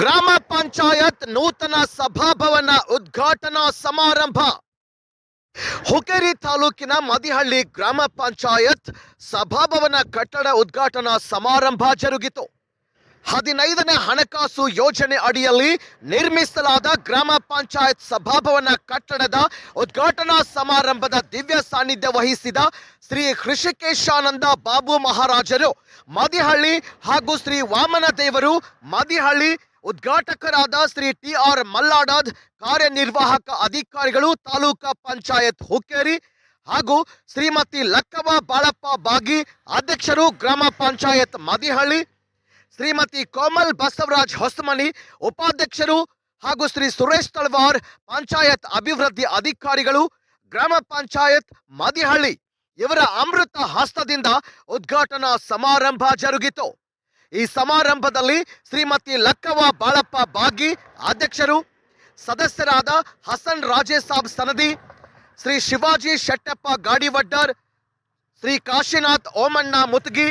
ಗ್ರಾಮ ಪಂಚಾಯತ್ ನೂತನ ಸಭಾಭವನ ಉದ್ಘಾಟನಾ ಸಮಾರಂಭ. ಹುಕೇರಿ ತಾಲೂಕಿನ ಮದಿಹಳ್ಳಿ ಗ್ರಾಮ ಪಂಚಾಯತ್ ಸಭಾಭವನ ಕಟ್ಟಡ ಉದ್ಘಾಟನಾ ಸಮಾರಂಭ ಜರುಗಿತು. ಹದಿನೈದನೇ ಹಣಕಾಸು ಯೋಜನೆ ಅಡಿಯಲ್ಲಿ ನಿರ್ಮಿಸಲಾದ ಗ್ರಾಮ ಪಂಚಾಯತ್ ಸಭಾಭವನ ಕಟ್ಟಡದ ಉದ್ಘಾಟನಾ ಸಮಾರಂಭದ ದಿವ್ಯ ಸಾನ್ನಿಧ್ಯ ವಹಿಸಿದ ಶ್ರೀ ಹೃಷಿಕೇಶಾನಂದ ಬಾಬು ಮಹಾರಾಜರು, ಮದಿಹಳ್ಳಿ ಹಾಗೂ ಶ್ರೀ ವಾಮನ ದೇವರು ಮದಿಹಳ್ಳಿ ಉದ್ಘಾಟಕರಾದ ಶ್ರೀ ಟಿ ಆರ್ ಮಲ್ಲಾಡದ್ ಕಾರ್ಯನಿರ್ವಾಹಕ ಅಧಿಕಾರಿಗಳು ತಾಲೂಕಾ ಪಂಚಾಯತ್ ಹುಕ್ಕೇರಿ ಹಾಗೂ ಶ್ರೀಮತಿ ಲಕ್ಕವ ಬಾಳಪ್ಪ ಬಾಗಿ ಅಧ್ಯಕ್ಷರು ಗ್ರಾಮ ಪಂಚಾಯತ್ ಮದಿಹಳ್ಳಿ, ಶ್ರೀಮತಿ ಕೋಮಲ್ ಬಸವರಾಜ್ ಹೊಸಮನಿ ಉಪಾಧ್ಯಕ್ಷರು ಹಾಗೂ ಶ್ರೀ ಸುರೇಶ್ ತಳವಾರ್ ಪಂಚಾಯತ್ ಅಭಿವೃದ್ಧಿ ಅಧಿಕಾರಿಗಳು ಗ್ರಾಮ ಪಂಚಾಯತ್ ಮದಿಹಳ್ಳಿ. ಇವರ ಅಮೃತ ಹಸ್ತದಿಂದ ಉದ್ಘಾಟನಾ ಸಮಾರಂಭ ಜರುಗಿತು. ಈ ಸಮಾರಂಭದಲ್ಲಿ ಶ್ರೀಮತಿ ಲಕ್ಕವ ಬಾಳಪ್ಪ ಬಾಗಿ ಅಧ್ಯಕ್ಷರು, ಸದಸ್ಯರಾದ ಹಸನ್ ರಾಜೇ ಸಾಬ್ ಸನದಿ, ಶ್ರೀ ಶಿವಾಜಿ ಶೆಟ್ಟಪ್ಪ ಗಾಡಿವಡ್ಡರ್, ಶ್ರೀ ಕಾಶಿನಾಥ್ ಓಮಣ್ಣ ಮುತ್ಗಿ,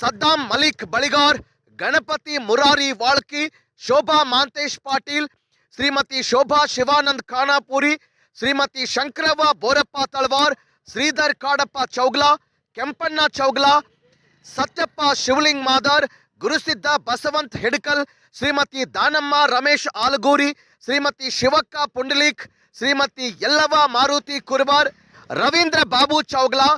ಸದ್ದಾಂ ಮಲಿಕ್ ಬಳಿಗಾರ್, ಗಣಪತಿ ಮುರಾರಿ ವಾಳ್ಕಿ, ಶೋಭಾ ಮಾಂತೇಶ್ ಪಾಟೀಲ್, ಶ್ರೀಮತಿ ಶೋಭಾ ಶಿವಾನಂದ್ ಖಾನಾಪುರಿ, ಶ್ರೀಮತಿ ಶಂಕರವ್ವ ಬೋರಪ್ಪ ತಳವಾರ್, ಶ್ರೀಧರ್ ಕಾಡಪ್ಪ ಚೌಗ್ಲಾ, ಕೆಂಪಣ್ಣ ಚೌಗ್ಲಾ, ಸತ್ಯಪ್ಪ ಶಿವಲಿಂಗ್ ಮಾದಾರ್ ಗುರುಸಿದ್ದ ಬಸವಂತ್ ಹೆಡ್ಕಲ್, ಶ್ರೀಮತಿ ದಾನಮ್ಮ ರಮೇಶ್ ಆಲಗೂರಿ, ಶ್ರೀಮತಿ ಶಿವಕ್ಕ ಪುಂಡಲೀಕ್, ಶ್ರೀಮತಿ ಯಲ್ಲವ ಮಾರುತಿ ಕುರ್ಬಾರ್, ರವೀಂದ್ರ ಬಾಬು ಚೌಗ್ಲಾ,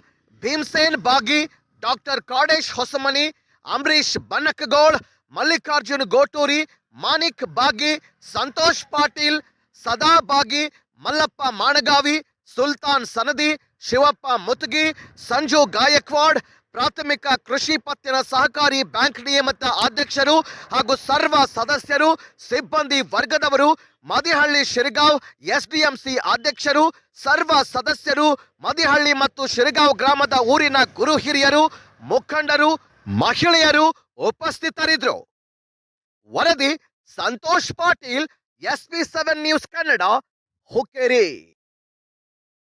ಭೀಮಸೇನ್ ಬಾಗಿ, ಡಾಕ್ಟರ್ ಕಾಡೇಶ್ ಹೊಸಮನಿ ಅಂಬರೀಶ್ ಬನ್ನಕಗೌಡ್ ಮಲ್ಲಿಕಾರ್ಜುನ್ ಗೋಟೂರಿ, ಮಾನಿಕ್ ಬಾಗಿ, ಸಂತೋಷ್ ಪಾಟೀಲ್, ಸದಾ ಬಾಗಿ, ಮಲ್ಲಪ್ಪ ಮಾಣಗಾವಿ, ಸುಲ್ತಾನ್ ಸನದಿ, ಶಿವಪ್ಪ ಮುತ್ಗಿ, ಸಂಜು ಗಾಯಕ್ವಾಡ್ ಪ್ರಾಥಮಿಕ ಕೃಷಿ ಪತ್ತಿನ ಸಹಕಾರಿ ಬ್ಯಾಂಕ್ ನಿಯಮಿತ ಅಧ್ಯಕ್ಷರು ಹಾಗೂ ಸರ್ವ ಸದಸ್ಯರು, ಸಿಬ್ಬಂದಿ ವರ್ಗದವರು, ಮದಿಹಳ್ಳಿ ಶಿರಗಾಂವ್ ಎಸ್ಡಿಎಂಸಿ ಅಧ್ಯಕ್ಷರು, ಸರ್ವ ಸದಸ್ಯರು, ಮದಿಹಳ್ಳಿ ಮತ್ತು ಶಿರಗಾಂವ್ ಗ್ರಾಮದ ಊರಿನ ಗುರು ಹಿರಿಯರು, ಮುಖಂಡರು, ಮಹಿಳೆಯರು ಉಪಸ್ಥಿತರಿದ್ದರು. ವರದಿ Santosh Patil S P seven news Kannada, Hukkeri.